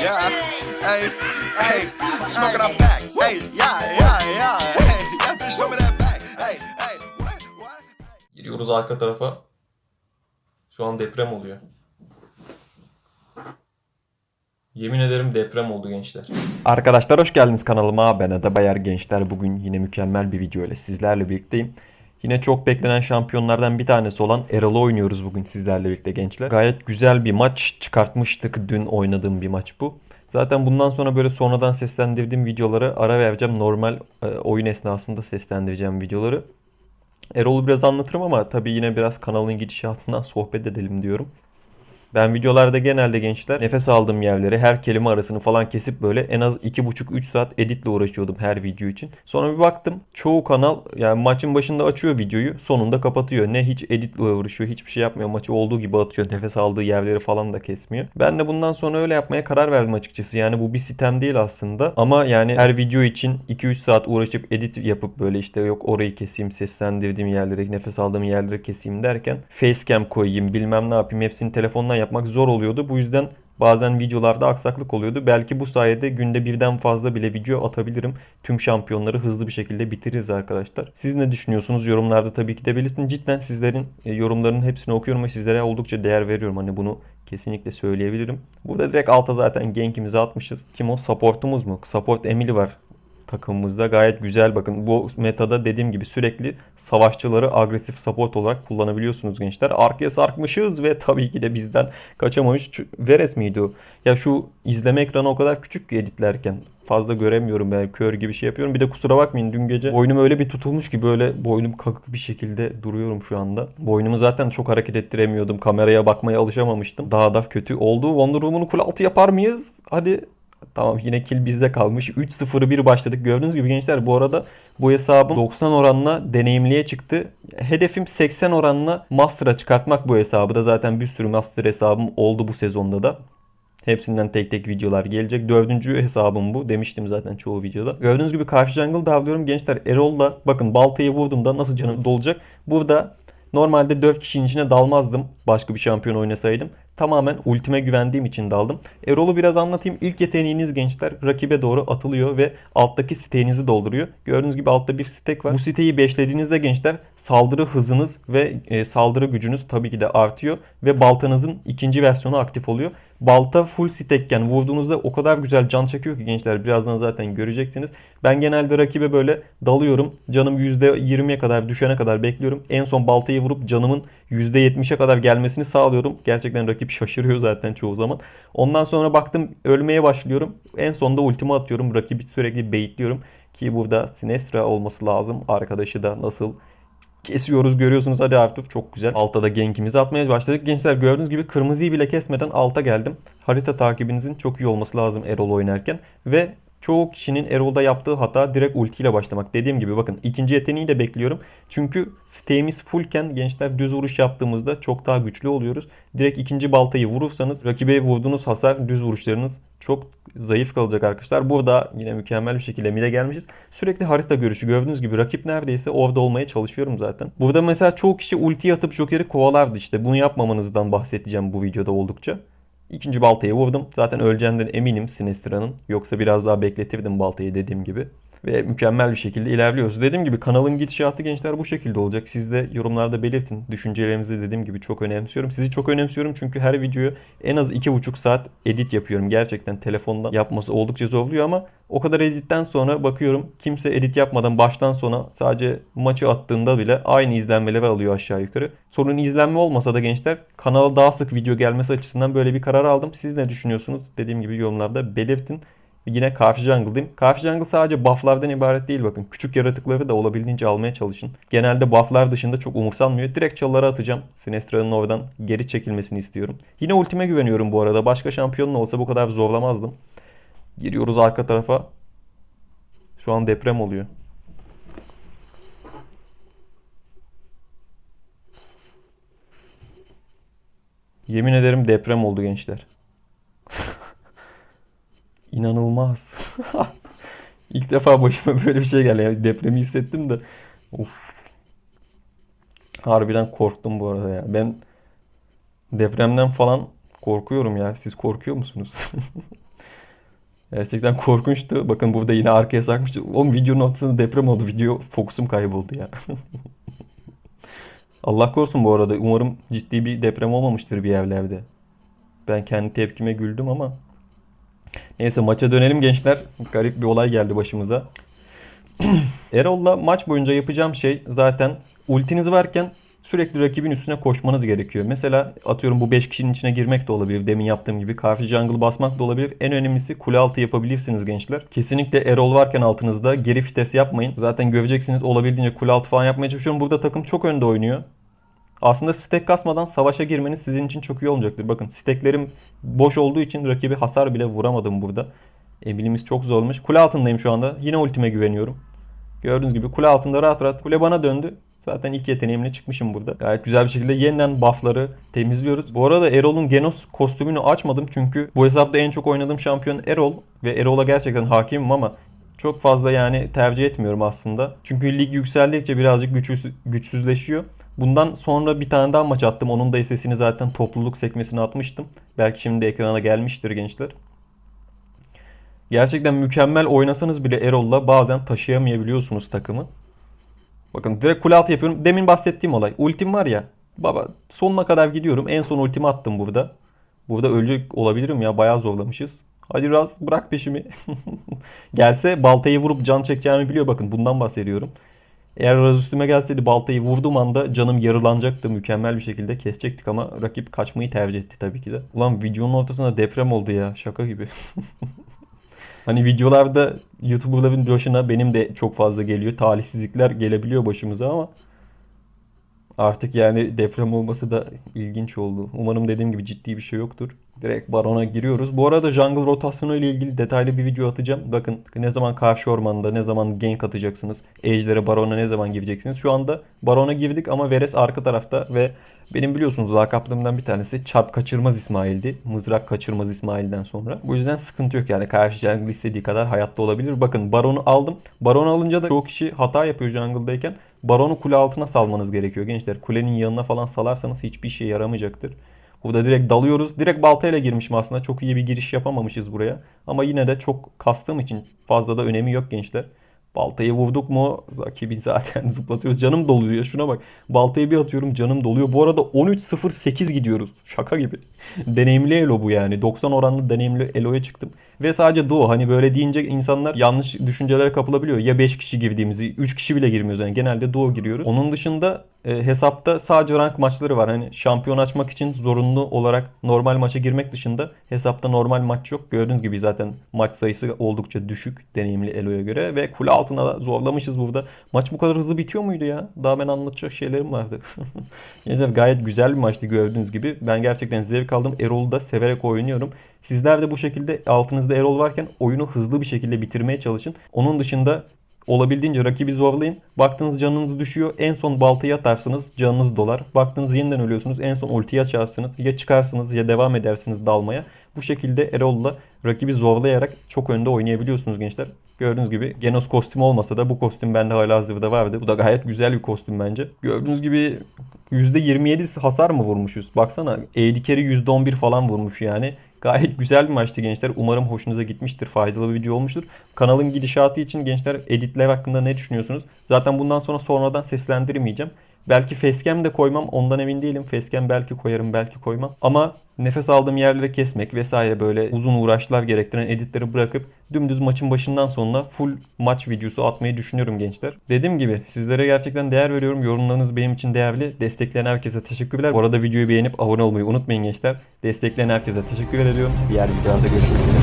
yeah. Hey, hey, smoking up back. Hey, yeah, yeah, yeah. Hey, yeah, bitch, show me that back. Hey, hey, what, what? Giriyoruz arka tarafa. Şu an deprem oluyor. Yemin ederim deprem oldu gençler. Arkadaşlar hoş geldiniz kanalıma. Ben Ada Bayar Gençler. Bugün yine mükemmel bir video ile sizlerle birlikteyim. Yine çok beklenen şampiyonlardan bir tanesi olan Erol'u oynuyoruz bugün sizlerle birlikte gençler. Gayet güzel bir maç çıkartmıştık. Dün oynadığım bir maç bu. Zaten bundan sonra böyle sonradan seslendirdiğim videoları ara vereceğim. Normal e, oyun esnasında seslendireceğim videoları. Erol'u biraz anlatırım ama tabii yine biraz kanalın gidişatından sohbet edelim diyorum. Ben videolarda genelde gençler nefes aldığım yerleri her kelime arasını falan kesip böyle en az 2,5-3 saat editle uğraşıyordum her video için. Sonra bir baktım çoğu kanal yani maçın başında açıyor videoyu sonunda kapatıyor. Ne hiç editle uğraşıyor hiçbir şey yapmıyor maçı olduğu gibi atıyor nefes aldığı yerleri falan da kesmiyor. Ben de bundan sonra öyle yapmaya karar verdim açıkçası. Yani bu bir sistem değil aslında ama yani her video için 2-3 saat uğraşıp edit yapıp böyle işte yok orayı keseyim seslendirdiğim yerleri nefes aldığım yerleri keseyim derken facecam koyayım bilmem ne yapayım hepsini telefondan yapmak zor oluyordu. Bu yüzden bazen videolarda aksaklık oluyordu. Belki bu sayede günde birden fazla bile video atabilirim. Tüm şampiyonları hızlı bir şekilde bitiririz arkadaşlar. Siz ne düşünüyorsunuz? Yorumlarda tabii ki de belirtin. Cidden sizlerin e, yorumlarının hepsini okuyorum ve sizlere oldukça değer veriyorum. Hani bunu kesinlikle söyleyebilirim. Burada direkt alta zaten gankimizi atmışız. Kim o? Supportumuz mu? Support Emily var takımımızda gayet güzel bakın bu metada dediğim gibi sürekli savaşçıları agresif support olarak kullanabiliyorsunuz gençler. Arkaya sarkmışız ve tabii ki de bizden kaçamamış. Veres miydi o? Ya şu izleme ekranı o kadar küçük ki editlerken. Fazla göremiyorum ben kör gibi şey yapıyorum. Bir de kusura bakmayın dün gece boynum öyle bir tutulmuş ki böyle boynum kakık bir şekilde duruyorum şu anda. Boynumu zaten çok hareket ettiremiyordum. Kameraya bakmaya alışamamıştım. Daha da kötü oldu. Wonder Woman'u kul altı yapar mıyız? Hadi Tamam yine kill bizde kalmış. 3-0'ı 1 başladık. Gördüğünüz gibi gençler bu arada bu hesabım 90 oranla deneyimliye çıktı. Hedefim 80 oranla Master'a çıkartmak bu hesabı da. Zaten bir sürü Master hesabım oldu bu sezonda da. Hepsinden tek tek videolar gelecek. Dördüncü hesabım bu. Demiştim zaten çoğu videoda. Gördüğünüz gibi karşı jungle davlıyorum. Gençler Erol'la bakın baltayı vurduğumda nasıl canım dolacak. Burada normalde 4 kişinin içine dalmazdım. Başka bir şampiyon oynasaydım. Tamamen ultime güvendiğim için daldım. Erol'u biraz anlatayım. İlk yeteneğiniz gençler rakibe doğru atılıyor ve alttaki siteğinizi dolduruyor. Gördüğünüz gibi altta bir stek var. Bu siteyi beşlediğinizde gençler saldırı hızınız ve e, saldırı gücünüz tabii ki de artıyor. Ve baltanızın ikinci versiyonu aktif oluyor. Balta full stekken vurduğunuzda o kadar güzel can çekiyor ki gençler birazdan zaten göreceksiniz. Ben genelde rakibe böyle dalıyorum. Canım %20'ye kadar düşene kadar bekliyorum. En son baltayı vurup canımın %70'e kadar gelmesini sağlıyorum. Gerçekten rakip şaşırıyor zaten çoğu zaman. Ondan sonra baktım ölmeye başlıyorum. En sonunda ultimi atıyorum. Rakibi sürekli baitliyorum. Ki burada Sinestra olması lazım. Arkadaşı da nasıl kesiyoruz görüyorsunuz. Hadi Artur çok güzel. Alta da gankimizi atmaya başladık. Gençler gördüğünüz gibi kırmızıyı bile kesmeden alta geldim. Harita takibinizin çok iyi olması lazım Erol oynarken. Ve çoğu kişinin Erol'da yaptığı hata direkt ultiyle başlamak. Dediğim gibi bakın ikinci yeteneği de bekliyorum. Çünkü siteğimiz fullken gençler düz vuruş yaptığımızda çok daha güçlü oluyoruz. Direkt ikinci baltayı vurursanız rakibe vurduğunuz hasar düz vuruşlarınız çok zayıf kalacak arkadaşlar. Burada yine mükemmel bir şekilde mide gelmişiz. Sürekli harita görüşü gördüğünüz gibi rakip neredeyse orada olmaya çalışıyorum zaten. Burada mesela çoğu kişi ulti atıp Joker'i kovalardı işte. Bunu yapmamanızdan bahsedeceğim bu videoda oldukça. İkinci baltayı vurdum. Zaten öleceğinden eminim Sinestra'nın. Yoksa biraz daha bekletirdim baltayı dediğim gibi. Ve mükemmel bir şekilde ilerliyoruz. Dediğim gibi kanalın gidişatı gençler bu şekilde olacak. Siz de yorumlarda belirtin. Düşüncelerinizi dediğim gibi çok önemsiyorum. Sizi çok önemsiyorum çünkü her videoyu en az 2,5 saat edit yapıyorum. Gerçekten telefonda yapması oldukça zorluyor ama o kadar editten sonra bakıyorum kimse edit yapmadan baştan sona sadece maçı attığında bile aynı izlenmeleri alıyor aşağı yukarı. Sorun izlenme olmasa da gençler kanala daha sık video gelmesi açısından böyle bir karar aldım. Siz ne düşünüyorsunuz? Dediğim gibi yorumlarda belirtin. Yine karşı jungle'dayım. Karşı jungle sadece bufflardan ibaret değil bakın. Küçük yaratıkları da olabildiğince almaya çalışın. Genelde bufflar dışında çok umursanmıyor. Direkt çalılara atacağım. Sinestra'nın oradan geri çekilmesini istiyorum. Yine ultime güveniyorum bu arada. Başka şampiyonun olsa bu kadar zorlamazdım. Giriyoruz arka tarafa. Şu an deprem oluyor. Yemin ederim deprem oldu gençler. İnanılmaz. İlk defa başıma böyle bir şey geldi. Yani depremi hissettim de. Of. Harbiden korktum bu arada ya. Ben depremden falan korkuyorum ya. Siz korkuyor musunuz? Gerçekten korkunçtu. Bakın burada yine arkaya sakmıştı. Oğlum videonun ortasında deprem oldu. Video fokusum kayboldu ya. Allah korusun bu arada. Umarım ciddi bir deprem olmamıştır bir evlerde. Ben kendi tepkime güldüm ama. Neyse maça dönelim gençler. Garip bir olay geldi başımıza. Erol'la maç boyunca yapacağım şey zaten ultiniz varken sürekli rakibin üstüne koşmanız gerekiyor. Mesela atıyorum bu 5 kişinin içine girmek de olabilir. Demin yaptığım gibi karşı jungle basmak da olabilir. En önemlisi kule altı yapabilirsiniz gençler. Kesinlikle Erol varken altınızda geri fites yapmayın. Zaten göreceksiniz olabildiğince kule altı falan yapmaya çalışıyorum. Burada takım çok önde oynuyor. Aslında stack kasmadan savaşa girmeniz sizin için çok iyi olacaktır. Bakın stacklerim boş olduğu için rakibi hasar bile vuramadım burada. Emilimiz çok zormuş. Kule altındayım şu anda. Yine ultime güveniyorum. Gördüğünüz gibi kule altında rahat rahat. Kule bana döndü. Zaten ilk yeteneğimle çıkmışım burada. Gayet güzel bir şekilde yeniden buffları temizliyoruz. Bu arada Erol'un Genos kostümünü açmadım çünkü bu hesapta en çok oynadığım şampiyon Erol ve Erol'a gerçekten hakimim ama çok fazla yani tercih etmiyorum aslında. Çünkü lig yükseldikçe birazcık güçsüz, güçsüzleşiyor. Bundan sonra bir tane daha maç attım. Onun da sesini zaten topluluk sekmesine atmıştım. Belki şimdi ekrana gelmiştir gençler. Gerçekten mükemmel oynasanız bile Erol'la bazen taşıyamayabiliyorsunuz takımı. Bakın direkt kule altı yapıyorum. Demin bahsettiğim olay. Ultim var ya. Baba sonuna kadar gidiyorum. En son ultimi attım burada. Burada ölecek olabilirim ya. Bayağı zorlamışız. Hadi biraz bırak peşimi. Gelse baltayı vurup can çekeceğimi biliyor. Bakın bundan bahsediyorum. Eğer Raz üstüme gelseydi baltayı vurduğum anda canım yarılanacaktı. Mükemmel bir şekilde kesecektik ama rakip kaçmayı tercih etti tabii ki de. Ulan videonun ortasında deprem oldu ya. Şaka gibi. Hani videolarda YouTuber'ların başına benim de çok fazla geliyor. Talihsizlikler gelebiliyor başımıza ama artık yani deprem olması da ilginç oldu. Umarım dediğim gibi ciddi bir şey yoktur. Direkt Baron'a giriyoruz. Bu arada jungle rotasyonu ile ilgili detaylı bir video atacağım. Bakın ne zaman karşı ormanda ne zaman gank atacaksınız. Ejder'e Baron'a ne zaman gireceksiniz. Şu anda Baron'a girdik ama Veres arka tarafta ve benim biliyorsunuz lakaplığımdan bir tanesi çarp kaçırmaz İsmail'di. Mızrak kaçırmaz İsmail'den sonra. Bu yüzden sıkıntı yok yani. Karşı jungle istediği kadar hayatta olabilir. Bakın Baron'u aldım. Baron'u alınca da çoğu kişi hata yapıyor jungle'dayken. Baron'u kule altına salmanız gerekiyor gençler. Kulenin yanına falan salarsanız hiçbir işe yaramayacaktır. Burada direkt dalıyoruz. Direkt baltayla girmişim aslında. Çok iyi bir giriş yapamamışız buraya. Ama yine de çok kastığım için fazla da önemi yok gençler. Baltayı vurduk mu rakibi zaten zıplatıyoruz. Canım doluyor. Şuna bak. Baltayı bir atıyorum canım doluyor. Bu arada 13.08 gidiyoruz. Şaka gibi. deneyimli elo bu yani. 90 oranlı deneyimli eloya çıktım. Ve sadece duo. Hani böyle deyince insanlar yanlış düşüncelere kapılabiliyor. Ya 5 kişi girdiğimizi, 3 kişi bile girmiyoruz. Yani genelde duo giriyoruz. Onun dışında e, hesapta sadece rank maçları var. Hani şampiyon açmak için zorunlu olarak normal maça girmek dışında hesapta normal maç yok. Gördüğünüz gibi zaten maç sayısı oldukça düşük deneyimli Elo'ya göre ve kule altına zorlamışız burada. Maç bu kadar hızlı bitiyor muydu ya? Daha ben anlatacak şeylerim vardı. Gençler gayet güzel bir maçtı gördüğünüz gibi. Ben gerçekten zevk aldım. Erol'u da severek oynuyorum. Sizler de bu şekilde altınızda Erol varken oyunu hızlı bir şekilde bitirmeye çalışın. Onun dışında Olabildiğince rakibi zorlayın. Baktığınız canınız düşüyor. En son baltayı atarsınız. Canınız dolar. Baktığınız yeniden ölüyorsunuz. En son ultiyi açarsınız. Ya çıkarsınız ya devam edersiniz dalmaya. Bu şekilde Erol'la rakibi zorlayarak çok önde oynayabiliyorsunuz gençler. Gördüğünüz gibi Genos kostümü olmasa da bu kostüm bende hala hazırda vardı. Bu da gayet güzel bir kostüm bence. Gördüğünüz gibi %27 hasar mı vurmuşuz? Baksana carry %11 falan vurmuş yani. Gayet güzel bir maçtı gençler. Umarım hoşunuza gitmiştir. Faydalı bir video olmuştur. Kanalın gidişatı için gençler editler hakkında ne düşünüyorsunuz? Zaten bundan sonra sonradan seslendirmeyeceğim. Belki facecam de koymam. Ondan emin değilim. Facecam belki koyarım belki koymam. Ama nefes aldığım yerleri kesmek vesaire böyle uzun uğraşlar gerektiren editleri bırakıp dümdüz maçın başından sonuna full maç videosu atmayı düşünüyorum gençler. Dediğim gibi sizlere gerçekten değer veriyorum. Yorumlarınız benim için değerli. Destekleyen herkese teşekkürler. Bu arada videoyu beğenip abone olmayı unutmayın gençler. Destekleyen herkese teşekkür ediyorum. Diğer videolarda görüşmek üzere.